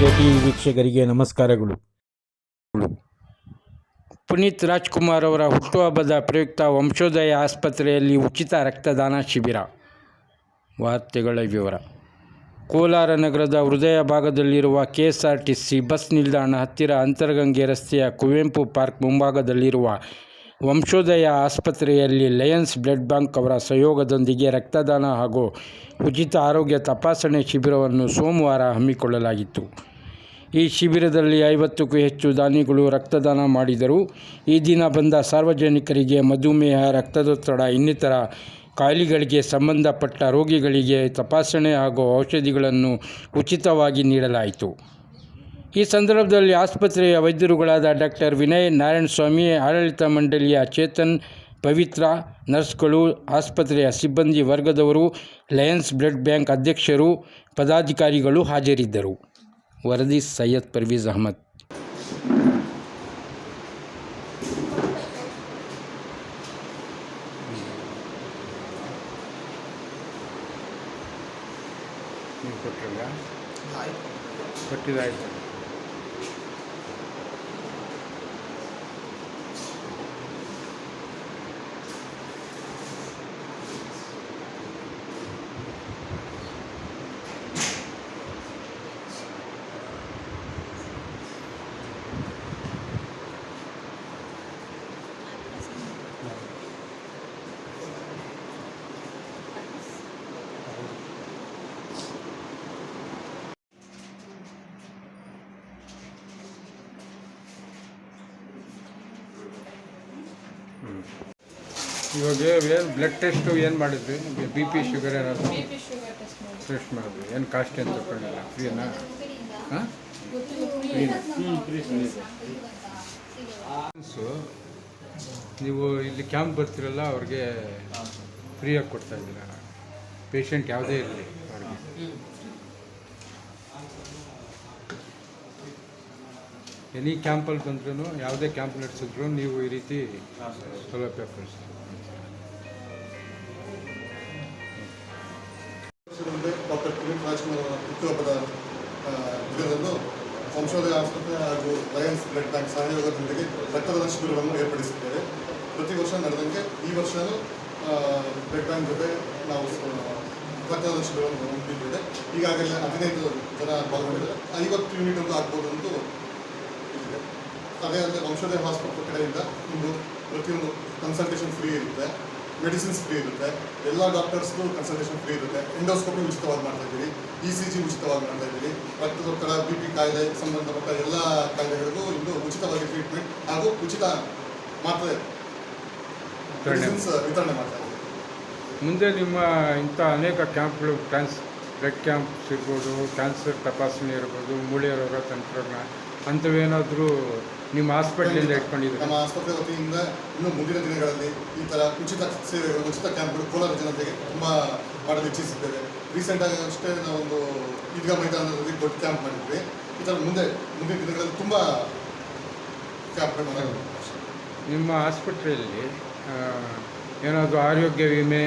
T ವೀಕ್ಷಕರಿಗೆ ನಮಸ್ಕಾರಗಳು. ಪುನೀತ್ ರಾಜ್ಕುಮಾರ್ ಅವರ ಹುಟ್ಟುಹಬ್ಬದ ಪ್ರಯುಕ್ತ ವಂಶೋದಯ ಆಸ್ಪತ್ರೆಯಲ್ಲಿ ಉಚಿತ ರಕ್ತದಾನ ಶಿಬಿರ. ವಾರ್ತೆಗಳ ವಿವರ. ಕೋಲಾರ ನಗರದ ಹೃದಯ ಭಾಗದಲ್ಲಿರುವ K S R T C bus ನಿಲ್ದಾಣ ಹತ್ತಿರ ಅಂತರಗಂಗೆ ರಸ್ತೆಯ ಕುವೆಂಪು ಪಾರ್ಕ್ ಮುಂಭಾಗದಲ್ಲಿರುವ ವಂಶೋದಯ ಆಸ್ಪತ್ರೆಯಲ್ಲಿ ಲಯನ್ಸ್ ಬ್ಲಡ್ ಬ್ಯಾಂಕ್ ಅವರ ಸಹಯೋಗದೊಂದಿಗೆ ರಕ್ತದಾನ ಹಾಗೂ ಉಚಿತ ಆರೋಗ್ಯ ತಪಾಸಣೆ ಶಿಬಿರವನ್ನು ಸೋಮವಾರ ಹಮ್ಮಿಕೊಳ್ಳಲಾಗಿತ್ತು. ಈ ಶಿಬಿರದಲ್ಲಿ ಐವತ್ತಕ್ಕೂ ಹೆಚ್ಚು ದಾನಿಗಳು ರಕ್ತದಾನ ಮಾಡಿದರು. ಈ ದಿನ ಬಂದ ಸಾರ್ವಜನಿಕರಿಗೆ ಮಧುಮೇಹ, ರಕ್ತದೊತ್ತಡ, ಇನ್ನಿತರ ಕಾಯಿಲೆಗಳಿಗೆ ಸಂಬಂಧಪಟ್ಟ ರೋಗಿಗಳಿಗೆ ತಪಾಸಣೆ ಹಾಗೂ ಔಷಧಿಗಳನ್ನು ಉಚಿತವಾಗಿ ನೀಡಲಾಯಿತು. ಈ ಸಂದರ್ಭದಲ್ಲಿ ಆಸ್ಪತ್ರೆಯ ವೈದ್ಯರುಗಳಾದ ಡಾಕ್ಟರ್ ವಿನಯ್ ನಾರಾಯಣ ಸ್ವಾಮಿ ಆಡಳಿತ ಮಂಡಳಿಯ ಚೇತನ್ ಪವಿತ್ರ, ನರ್ಸ್ಗಳು, ಆಸ್ಪತ್ರೆಯ ಸಿಬ್ಬಂದಿ ವರ್ಗದವರು, ಲಯನ್ಸ್ ಬ್ಲಡ್ ಬ್ಯಾಂಕ್ ಅಧ್ಯಕ್ಷರು, ಪದಾಧಿಕಾರಿಗಳು ಹಾಜರಿದ್ದರು. वर्दी Syed परवीज़ Ahmad. Put it right. ಇವಾಗ ಏನು ಬ್ಲಡ್ ಟೆಸ್ಟು ಏನು ಮಾಡಿದ್ವಿ? ಬಿ ಪಿ ಶುಗರ್ ಏನಾದರೂ? ಟೆಸ್ಟ್ ಮಾಡಿ ಟೆಸ್ಟ್ ಮಾಡಿದ್ವಿ. ಏನು ಕಾಸ್ಟ್ ಏನು ತಗೊಂಡಿಲ್ಲ? ಫ್ರೀನಾ ಹಾಂ? ಸೊ ನೀವು ಇಲ್ಲಿ ಕ್ಯಾಂಪ್ ಬರ್ತೀರಲ್ಲ ಅವ್ರಿಗೆ ಫ್ರೀಯಾಗಿ ಕೊಡ್ತಾ ಇದ್ದೀರಾ? ಪೇಷಂಟ್ ಯಾವುದೇ ಇರಲಿ ಅವ್ರಿಗೆ. ಎನಿ ಕ್ಯಾಂಪಲ್ಲಿ ಬಂದ್ರೂ, ಯಾವುದೇ ಕ್ಯಾಂಪ್ ನಡೆಸಿದ್ರು ನೀವು ಈ ರೀತಿ ಸೌಲಭ್ಯ ಕೊಡಿಸ್ತೀವಿ ಮುಂದೆ ಡಾಕ್ಟರ್ ಪುನೀತ್ ರಾಜ್ಕುಮಾರ್ ಅವರ ಹುಟ್ಟುಹಬ್ಬದ ಸಂಶೋಧನೆ ಆಸ್ಪತ್ರೆ ಹಾಗೂ ಲಯನ್ಸ್ ಬ್ಲಡ್ ಬ್ಯಾಂಕ್ ಸಹಯೋಗದೊಂದಿಗೆ ರಕ್ತದಾನ ಶಿಬಿರವನ್ನು ಏರ್ಪಡಿಸಿದ್ದೇವೆ ಪ್ರತಿ ವರ್ಷ ನಡೆದಂತೆ ಈ ವರ್ಷವೂ ಬ್ಲಡ್ ಬ್ಯಾಂಕ್ ಜೊತೆ ನಾವು ರಕ್ತದಾನ ಶಿಬಿರವನ್ನು ಹೊಂದಿದ್ದೇವೆ. ಈಗಾಗಲೇ ಹದಿನೈದು ಜನ ಪಾಲ್ಗೊಂಡಿದ್ದಾರೆ ಐವತ್ತು ಯೂನಿಟ್ ಅಂತ ಆಗ್ಬೋದು ಅಂತ ಅದೇ ಅಂದರೆ ವಂಶೋದಯ ಹಾಸ್ಪಿಟಲ್ ಕಡೆಯಿಂದ ಒಂದು ಪ್ರತಿಯೊಂದು ಕನ್ಸಲ್ಟೇಷನ್ ಫ್ರೀ ಇರುತ್ತೆ. ಮೆಡಿಸಿನ್ಸ್ ಫ್ರೀ ಇರುತ್ತೆ. ಎಲ್ಲ ಡಾಕ್ಟರ್ಸ್ಗೂ ಕನ್ಸಲ್ಟೇಷನ್ ಫ್ರೀ ಇರುತ್ತೆ. ಎಂಡೋಸ್ಕೋಪಿ ಉಚಿತವಾಗಿ ಮಾಡ್ತಾ ಇದ್ದೀವಿ ಇ ಸಿ ಜಿ ಉಚಿತವಾಗಿ ಮಾಡ್ತಾ ಇದ್ದೀವಿ ರಕ್ತದೊತ್ತಡ ಬಿ ಪಿ ಕಾಯಿಲೆ ಸಂಬಂಧಪಟ್ಟ ಎಲ್ಲ ಕಾಯಿಲೆಗಳಿಗೂ ಇಂದು ಉಚಿತವಾಗಿ ಟ್ರೀಟ್ಮೆಂಟ್ ಹಾಗೂ ಉಚಿತ ಮಾತ್ರೆ ಮೆಡಿಸಿನ್ಸ್ ವಿತರಣೆ ಮಾಡ್ತಾ ಇದ್ದೀವಿ. ಮುಂದೆ ನಿಮ್ಮ ಇಂಥ ಅನೇಕ ಕ್ಯಾಂಪ್ಗಳು ಕ್ಯಾನ್ಸ್ ಬ್ಲಡ್ ಕ್ಯಾಂಪ್ಸ್ ಇರ್ಬೋದು ಕ್ಯಾನ್ಸರ್ ತಪಾಸಣೆ ಇರ್ಬೋದು ಮೂಳೆ ರೋಗ ತಂತ್ರಜ್ಞ ಅಂಥವೇನಾದರೂ ನಿಮ್ಮ ಹಾಸ್ಪಿಟ್ಲಿಂದ ಇಟ್ಕೊಂಡಿದ್ದೀರಾ? ನಮ್ಮ ಆಸ್ಪತ್ರೆ ವತಿಯಿಂದ ಇನ್ನು ಮುಂದಿನ ದಿನಗಳಲ್ಲಿ ಈ ಥರ ಉಚಿತ ಸೇವೆಗಳು ಉಚಿತ ಕ್ಯಾಂಪ್ಗಳು ಕೋಲಾರ ಜನತೆಗೆ ತುಂಬ ಮಾಡಲು ಇಚ್ಛಿಸಿದ್ದೇವೆ. ರೀಸೆಂಟಾಗಿ ಅಷ್ಟೇ ನಾವೊಂದು ಈದ್ಗಾ ಮೈದಾನದಲ್ಲಿ ದೊಡ್ಡ ಕ್ಯಾಂಪ್ ಮಾಡಿದ್ವಿ. ಈ ಥರ ಮುಂದೆ ಮುಂದಿನ ದಿನಗಳಲ್ಲಿ ತುಂಬ ಕ್ಯಾಂಪ್ಗಳು ಮಾಡೋದು ನಿಮ್ಮ ಆಸ್ಪತ್ರೆಯಲ್ಲಿ ಏನಾದರೂ ಆರೋಗ್ಯ ವಿಮೆ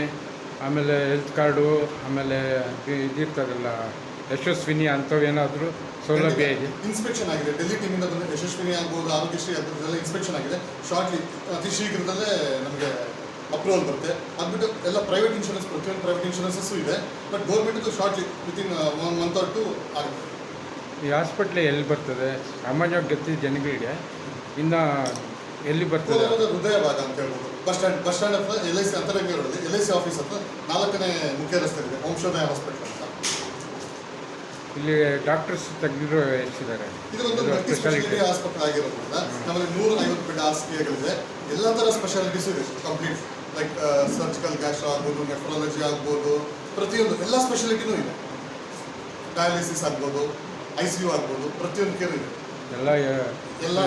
ಆಮೇಲೆ ಹೆಲ್ತ್ ಕಾರ್ಡು ಆಮೇಲೆ ಇದಿರ್ತಾರಲ್ಲ ಇದಿರ್ತದಲ್ಲ ಯಶಸ್ವಿನಿ ಅಂಥವೇನಾದರೂ ಸೌಲಭ್ಯ ಇದೆ. ಇನ್ಸ್ಪೆಕ್ಷನ್ ಆಗಿದೆ. ಡೆಲ್ಲಿ ಟೀಮಿಂದ ಬಂದ ಯಶಸ್ವಿನಿ ಆಗ್ಬೋದು ಆರೋಗ್ಯಶ್ರೀ ಎಲ್ಲ ಇನ್ಸ್ಪೆಕ್ಷನ್ ಆಗಿದೆ. ಶಾರ್ಟ್ಲಿ ಅತಿ ಶೀಘ್ರದಲ್ಲೇ ನಮಗೆ ಅಪ್ರೂವಲ್ ಬರುತ್ತೆ. ಅದ್ಬಿಟ್ಟು ಎಲ್ಲ ಪ್ರೈವೇಟ್ ಇನ್ಶೂರೆನ್ಸ್ ಪ್ರತಿಯೊಂದು ಪ್ರೈವೇಟ್ ಇನ್ಶೂರೆನ್ಸಸ್ ಇದೆ. ಬಟ್ ಗೌರ್ಮೆಂಟ್ದು shortly within one month or two ಆಗುತ್ತೆ. ಈ ಹಾಸ್ಪಿಟ್ಲ್ ಎಲ್ಲಿ ಬರ್ತದೆ? ಸಾಮಾನ್ಯವಾಗಿ ಗೊತ್ತಿದೆ ಜನಗಳಿಗೆ ಇನ್ನು ಎಲ್ಲಿ ಬರ್ತದೆ? ಹೃದಯ ಭಾಗ ಅಂತ ಹೇಳ್ಬೋದು. ಬಸ್ ಸ್ಟ್ಯಾಂಡ್ ಬಸ್ ಸ್ಟ್ಯಾಂಡ್ ಹತ್ರ ಎಲ್ ಐ ಸಿ ಅಂತರಂಗ ಎಲ್ ಐ ಸಿ ಆಫೀಸ್ ಹತ್ರ ನಾಲ್ಕನೇ ಮುಖ್ಯ ರಸ್ತೆ ಇದೆ ವಂಶೋದಯ ಹಾಸ್ಪಿಟಲ್ ಅಂತ. ಇಲ್ಲಿ ಡಾಕ್ಟರ್ಸ್ ತೆಗೆದಿರೋ ಹೆಚ್ಚಿದ್ದಾರೆ ಸ್ಪೆಷಾಲಿಟಿ ಆಸ್ಪತ್ರೆ ಆಗಿರೋದ್ರಿಂದ ನಮ್ಮಲ್ಲಿ ನೂರ ಐವತ್ತು ಬೆಡ್ ಆಸ್ಪತ್ರೆಗಳಿದೆ ಎಲ್ಲ ಥರ ಸ್ಪೆಷಾಲಿಟೀಸ್ ಇದೆ ಕಂಪ್ಲೀಟ್ ಲೈಕ್ ಸರ್ಜಿಕಲ್ ಗ್ಯಾಸ್ಟ್ರೋ ಆಗ್ಬೋದು ನೆಫ್ರಾಲಜಿ ಆಗ್ಬೋದು ಪ್ರತಿಯೊಂದು ಎಲ್ಲ ಸ್ಪೆಷಾಲಿಟಿನೂ ಇದೆ. ಡಯಾಲಿಸಿಸ್ ಆಗ್ಬೋದು ಐ ಸಿ ಯು ಆಗ್ಬೋದು ಪ್ರತಿಯೊಂದು ಕೇರ್ ಇದೆ. ಎಲ್ಲ ಎಲ್ಲ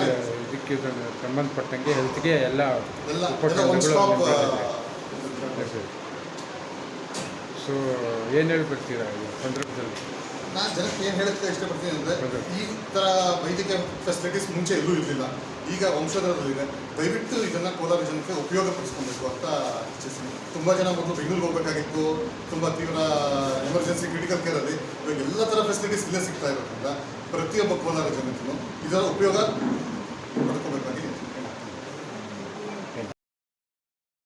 ಇದಕ್ಕೆ ಸಂಬಂಧಪಟ್ಟಂಗೆ ಹೆಲ್ತ್ಗೆ ಎಲ್ಲ ಎಲ್ಲ ಸೊ ಏನು ಹೇಳ್ಬಿಡ್ತೀರಾ ಈ ಸಂದರ್ಭದಲ್ಲಿ? ನಾನು ಜನಕ್ಕೆ ಏನು ಹೇಳಕ್ಕೆ ಇಷ್ಟಪಡ್ತೀನಿ ಅಂದರೆ ಈ ಥರ ವೈದ್ಯಕೀಯ ಫೆಸಿಲಿಟೀಸ್ ಮುಂಚೆ ಎಲ್ಲೂ ಇರಲಿಲ್ಲ. ಈಗ ವಂಶದಲ್ಲಿದೆ ದಯವಿಟ್ಟು ಇದನ್ನು ಕೋಲಾರ ಜನಕ್ಕೆ ಉಪಯೋಗಪಡಿಸ್ಕೊಬೇಕು ಅಂತ ಇಚ್ಛಿಸ್ತೀನಿ. ತುಂಬ ಜನ ಮೊದಲು ಬೆಂಗಳೂರಿಗೆ ಹೋಗಬೇಕಾಗಿತ್ತು. ತುಂಬ ತೀವ್ರ ಎಮರ್ಜೆನ್ಸಿ ಕ್ರಿಟಿಕಲ್ ಕೇರಲ್ಲಿ ಇವಾಗ ಎಲ್ಲ ಥರ ಫೆಸಿಲಿಟೀಸ್ ಇಲ್ಲೇ ಸಿಗ್ತಾ ಇರೋದ್ರಿಂದ ಪ್ರತಿಯೊಬ್ಬ ಕೋಲಾರ ಜನಕ್ಕೂ ಇದರ ಉಪಯೋಗ ಪಡ್ಕೋಬೇಕಾಗಿ